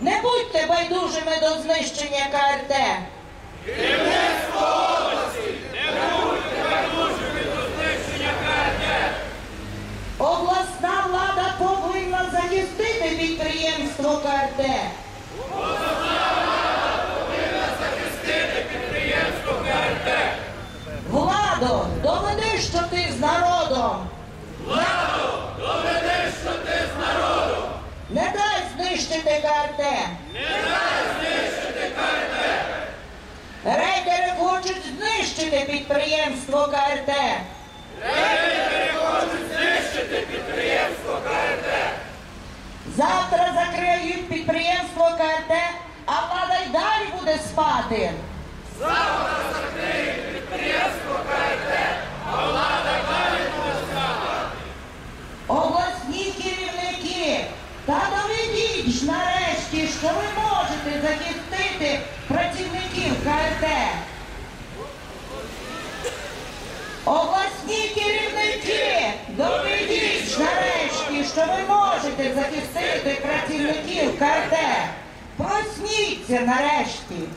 Не будьте байдужими до знищення КРТ. Обласна влада повинна захистити підприємство КРТ. Владо, доведи, що ти з народом. Владо, доведи, що ти з народом. Не дай знищити КРТ. Не дай знищити КРТ. Рейдери хочуть знищити підприємство КРТ. Рейдери хочуть знищити підприємство КРТ. Завтра закриють підприємство КРТ, а влада й далі буде спати. Обласні та доведіть ж нарешті, що ви можете захистити працівників КРТ. Обласні керівники, доведіть ж нарешті, що ви можете захистити працівників КРТ. Просніться нарешті.